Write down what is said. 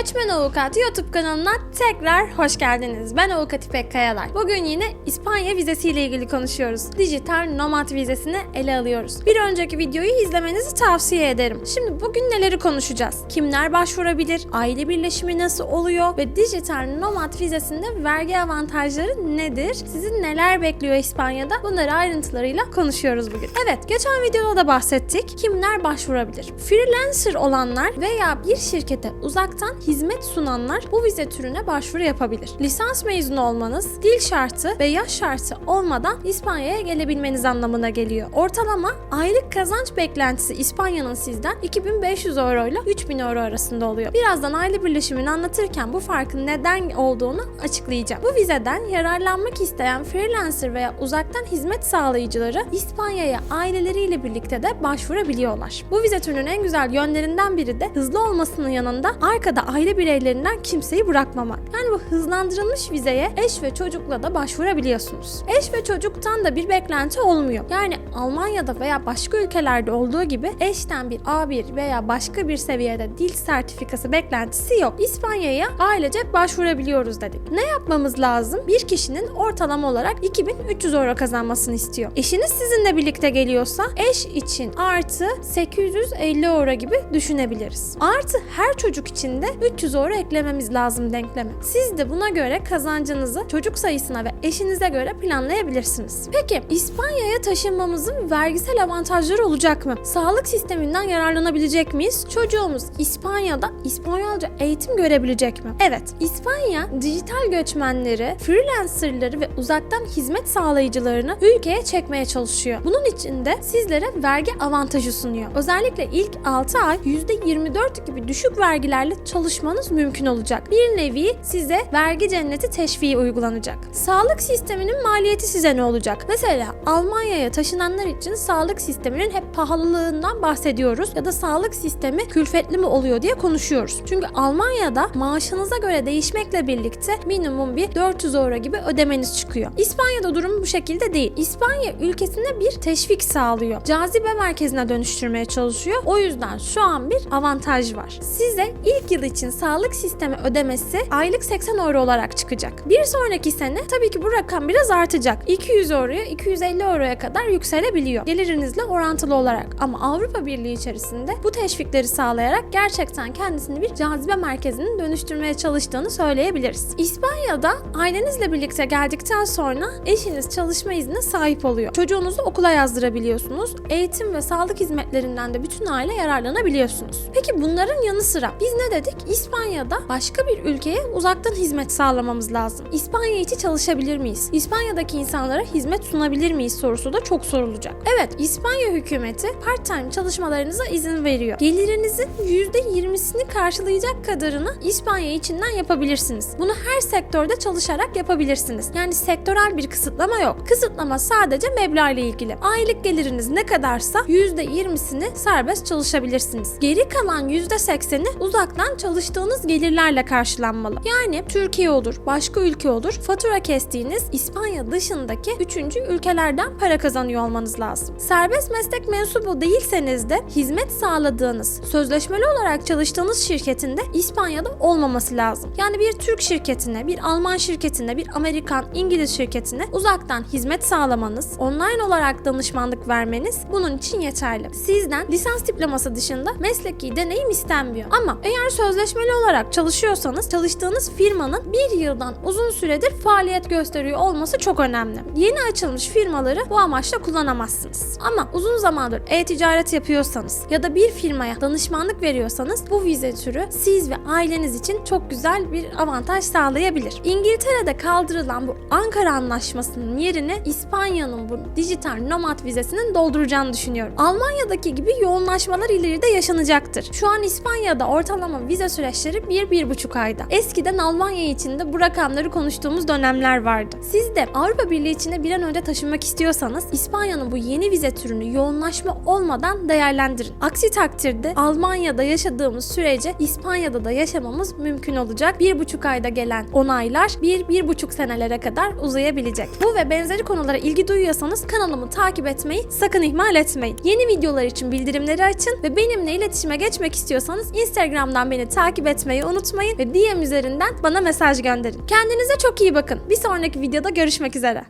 Göçmen Avukat YouTube kanalına tekrar hoş geldiniz. Ben Avukat İpek Kayalar. Bugün yine İspanya vizesiyle ilgili konuşuyoruz. Dijital nomad vizesini ele alıyoruz. Bir önceki videoyu izlemenizi tavsiye ederim. Şimdi bugün neleri konuşacağız? Kimler başvurabilir? Aile birleşimi nasıl oluyor? Ve dijital nomad vizesinde vergi avantajları nedir? Sizi neler bekliyor İspanya'da? Bunları ayrıntılarıyla konuşuyoruz bugün. Evet, geçen videoda da bahsettik. Kimler başvurabilir? Freelancer olanlar veya bir şirkete uzaktan hizmet sunanlar bu vize türüne başvuru yapabilir. Lisans mezunu olmanız, dil şartı ve yaş şartı olmadan İspanya'ya gelebilmeniz anlamına geliyor. Ortalama aylık kazanç beklentisi İspanya'nın sizden 2500 euro ile 3000 euro arasında oluyor. Birazdan aile birleşimini anlatırken bu farkın neden olduğunu açıklayacağım. Bu vizeden yararlanmak isteyen freelancer veya uzaktan hizmet sağlayıcıları İspanya'ya aileleriyle birlikte de başvurabiliyorlar. Bu vize türünün en güzel yönlerinden biri de hızlı olmasının yanında arkada aile bireylerinden kimseyi bırakmamak. Yani bu hızlandırılmış vizeye eş ve çocukla da başvurabiliyorsunuz. Eş ve çocuktan da bir beklenti olmuyor. Yani Almanya'da veya başka ülkelerde olduğu gibi eşten bir A1 veya başka bir seviyede dil sertifikası beklentisi yok. İspanya'ya ailece başvurabiliyoruz dedik. Ne yapmamız lazım? Bir kişinin ortalama olarak 2300 euro kazanmasını istiyor. Eşiniz sizinle birlikte geliyorsa eş için artı 850 euro gibi düşünebiliriz. Artı her çocuk için de 300 euro eklememiz lazım denkleme. Siz de buna göre kazancınızı çocuk sayısına ve eşinize göre planlayabilirsiniz. Peki İspanya'ya taşınmamızın vergisel avantajları olacak mı? Sağlık sisteminden yararlanabilecek miyiz? Çocuğumuz İspanya'da İspanyolca eğitim görebilecek mi? Evet, İspanya dijital göçmenleri, freelancerları ve uzaktan hizmet sağlayıcılarını ülkeye çekmeye çalışıyor. Bunun için de sizlere vergi avantajı sunuyor. Özellikle ilk 6 ay %24 gibi düşük vergilerle çalışmanız mümkün olacak. Bir nevi size vergi cenneti teşviği uygulanacak. Sağlık sisteminin maliyeti size ne olacak? Mesela Almanya'ya taşınanlar için sağlık sisteminin hep pahalılığından bahsediyoruz ya da sağlık sistemi külfetli mi oluyor diye konuşuyoruz. Çünkü Almanya'da maaşınıza göre değişmekle birlikte minimum bir 400 euro gibi ödemeniz çıkıyor. İspanya'da durum bu şekilde değil. İspanya ülkesine bir teşvik sağlıyor. Cazibe merkezine dönüştürmeye çalışıyor. O yüzden şu an bir avantaj var. Size ilk yıl için sağlık sistemi ödemesi aylık 80 euro olarak çıkacak. Bir sonraki sene tabii ki bu rakam biraz artacak. 200 euroya 250 euroya kadar yükselebiliyor. Gelirinizle orantılı olarak. Ama Avrupa Birliği içerisinde bu teşvikleri sağlayarak gerçekten kendisini bir cazibe merkezinin dönüştürmeye çalıştığını söyleyebiliriz. İspanya'da ailenizle birlikte geldikten sonra eşiniz çalışma iznine sahip oluyor. Çocuğunuzu okula yazdırabiliyorsunuz. Eğitim ve sağlık hizmetlerinden de bütün aile yararlanabiliyorsunuz. Peki bunların yanı sıra biz ne dedik? İspanya'da başka bir ülkeye uzaktan hizmet sağlamamız lazım. İspanya içi çalışabilir miyiz? İspanya'daki insanlara hizmet sunabilir miyiz sorusu da çok sorulacak. Evet, İspanya hükümeti part-time çalışmalarınıza izin veriyor. Gelirinizin %20'sini karşılayacak kadarını İspanya içinden yapabilirsiniz. Bunu her sektörde çalışarak yapabilirsiniz. Yani sektörel bir kısıtlama yok. Kısıtlama sadece meblağ ile ilgili. Aylık geliriniz ne kadarsa %20'sini serbest çalışabilirsiniz. Geri kalan %80'i uzaktan çalıştığınız gelirlerle karşılanmalı. Yani Türkiye olur, başka ülke olur. Fatura kestiğiniz İspanya dışındaki üçüncü ülkelerden para kazanıyor olmanız lazım. Serbest meslek mensubu değilseniz de hizmet sağladığınız, sözleşmeli olarak çalıştığınız şirketinde İspanya'da olmaması lazım. Yani bir Türk şirketine, bir Alman şirketine, bir Amerikan, İngiliz şirketine uzaktan hizmet sağlamanız, online olarak danışmanlık vermeniz bunun için yeterli. Sizden lisans diploması dışında mesleki deneyim istenmiyor. Ama eğer sözleşmeli olarak çalışıyorsanız çalıştığınız firmanın bir yıldan uzun süredir faaliyet gösteriyor olması çok önemli. Yeni açılmış firmaları bu amaçla kullanamazsınız. Ama uzun zamandır e-ticaret yapıyorsanız ya da bir firmaya danışmanlık veriyorsanız bu vize türü siz ve aileniz için çok güzel bir avantaj sağlayabilir. İngiltere'de kaldırılan bu Ankara Anlaşması'nın yerini İspanya'nın bu dijital nomad vizesinin dolduracağını düşünüyorum. Almanya'daki gibi yoğunlaşmalar ileride yaşanacaktır. Şu an İspanya'da ortalama vize süreçleri 1-1,5 ayda. Eskiden Almanya için de bu rakamları konuştuğumuz dönemler vardı. Siz de Avrupa Birliği içine bir an önce taşınmak istiyorsanız İspanya'nın bu yeni vize türünü yoğunlaşma olmadan değerlendirin. Aksi takdirde Almanya'da yaşadığımız sürece İspanya'da da yaşamamız mümkün olacak. Bir buçuk ayda gelen onaylar bir, bir buçuk senelere kadar uzayabilecek. Bu ve benzeri konulara ilgi duyuyorsanız kanalımı takip etmeyi sakın ihmal etmeyin. Yeni videolar için bildirimleri açın ve benimle iletişime geçmek istiyorsanız Instagram'dan beni takip etmeyi unutmayın ve DM üzerinden bana mesaj gönderin. Kendinize çok iyi bakın. Bir sonraki videoda görüşmek üzere.